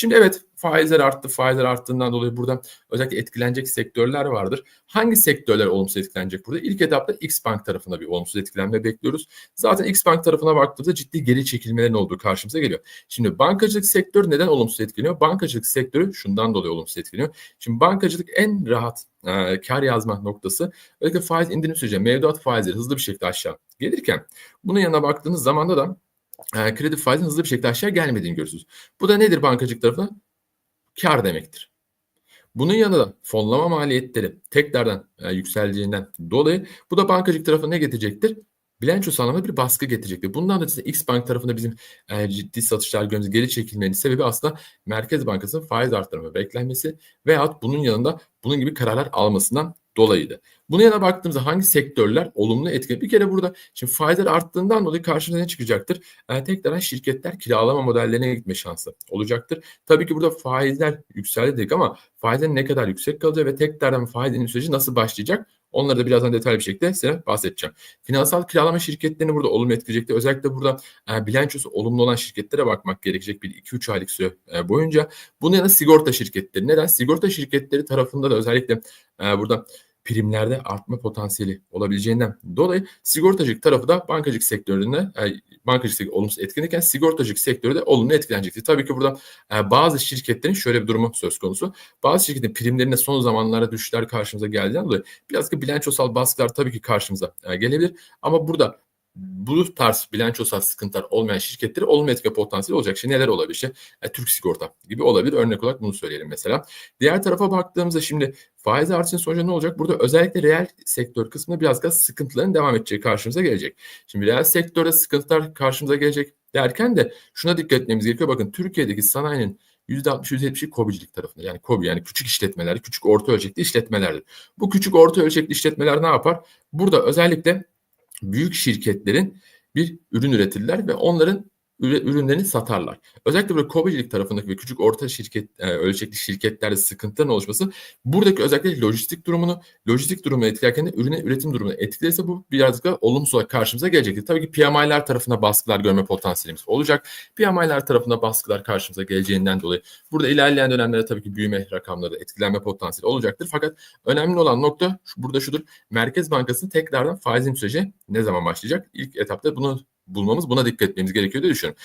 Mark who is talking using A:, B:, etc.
A: Şimdi evet faizler arttı. Faizler arttığından dolayı burada özellikle etkilenecek sektörler vardır. Hangi sektörler olumsuz etkilenecek burada? İlk etapta X Bank tarafında bir olumsuz etkilenme bekliyoruz. Zaten X Bank tarafına baktığımızda ciddi geri çekilmelerin olduğu karşımıza geliyor. Şimdi bankacılık sektörü neden olumsuz etkileniyor? Bankacılık sektörü şundan dolayı olumsuz etkileniyor. Şimdi bankacılık en rahat e, kar yazma noktası özellikle faiz indirim süreci mevduat faizleri hızlı bir şekilde aşağı gelirken bunun yanına baktığınız zamanda da e, kredi faizinin hızlı bir şekilde aşağı gelmediğini görüyorsunuz. Bu da nedir bankacılık tarafında? Kar demektir. Bunun yanında fonlama maliyetleri tekrardan e, yükseleceğinden dolayı bu da bankacılık tarafına ne getirecektir? Bilanço sağlamada bir baskı getirecektir. Bundan da size X Bank tarafında bizim e, ciddi satışlar görmemiz geri çekilmenin sebebi aslında Merkez Bankası'nın faiz arttırma beklenmesi veyahut bunun yanında bunun gibi kararlar almasından dolayıydı. Buna yana baktığımızda hangi sektörler olumlu etki? Bir kere burada şimdi faizler arttığından dolayı karşımıza ne çıkacaktır? Yani tekrardan şirketler kiralama modellerine gitme şansı olacaktır. Tabii ki burada faizler yükseldi dedik ama faizlerin ne kadar yüksek kalacağı ve tekrardan faiz indirim süreci nasıl başlayacak? Onları da birazdan detaylı bir şekilde size bahsedeceğim. Finansal kiralama şirketlerini burada olumlu etkileyecektir. Özellikle burada e, bilançosu olumlu olan şirketlere bakmak gerekecek bir 2-3 aylık süre e, boyunca. Bunun yanında sigorta şirketleri. Neden? Sigorta şirketleri tarafında da özellikle e, burada primlerde artma potansiyeli olabileceğinden dolayı sigortacılık tarafı da bankacılık sektöründe e, bankacılık sektörü olumsuz etkilenirken sigortacılık sektörü de olumlu etkilenecektir. Tabii ki burada e, bazı şirketlerin şöyle bir durumu söz konusu. Bazı şirketin primlerinde son zamanlarda düşüşler karşımıza geldiğinden dolayı biraz da bilançosal baskılar tabii ki karşımıza e, gelebilir. Ama burada bu tarz bilançosal sıkıntılar olmayan şirketleri olumlu etki potansiyeli olacak. Şimdi neler olabilir? İşte e, Türk Sigorta gibi olabilir. Örnek olarak bunu söyleyelim mesela. Diğer tarafa baktığımızda şimdi faiz artışının sonucu ne olacak? Burada özellikle reel sektör kısmında biraz daha sıkıntıların devam edeceği karşımıza gelecek. Şimdi reel sektörde sıkıntılar karşımıza gelecek derken de şuna dikkat etmemiz gerekiyor. Bakın Türkiye'deki sanayinin %60-%70'i KOBİ'cilik tarafında. Yani KOBİ yani küçük işletmeler, küçük orta ölçekli işletmelerdir. Bu küçük orta ölçekli işletmeler ne yapar? Burada özellikle büyük şirketlerin bir ürün üretirler ve onların ürünlerini satarlar. Özellikle böyle KOBİ'cilik tarafındaki ve küçük orta şirket e, ölçekli şirketlerde sıkıntıların oluşması buradaki özellikle lojistik durumunu, lojistik durumunu etkilerken de ürüne üretim durumunu etkilerse bu birazcık da olumsuz olarak karşımıza gelecektir. Tabii ki PMI'ler tarafında baskılar görme potansiyelimiz olacak. PMI'ler tarafında baskılar karşımıza geleceğinden dolayı burada ilerleyen dönemlerde tabii ki büyüme rakamları etkilenme potansiyeli olacaktır. Fakat önemli olan nokta burada şudur. Merkez Bankası tekrardan faizin süreci ne zaman başlayacak? İlk etapta bunu bulmamız buna dikkat etmemiz gerekiyor diye düşünüyorum.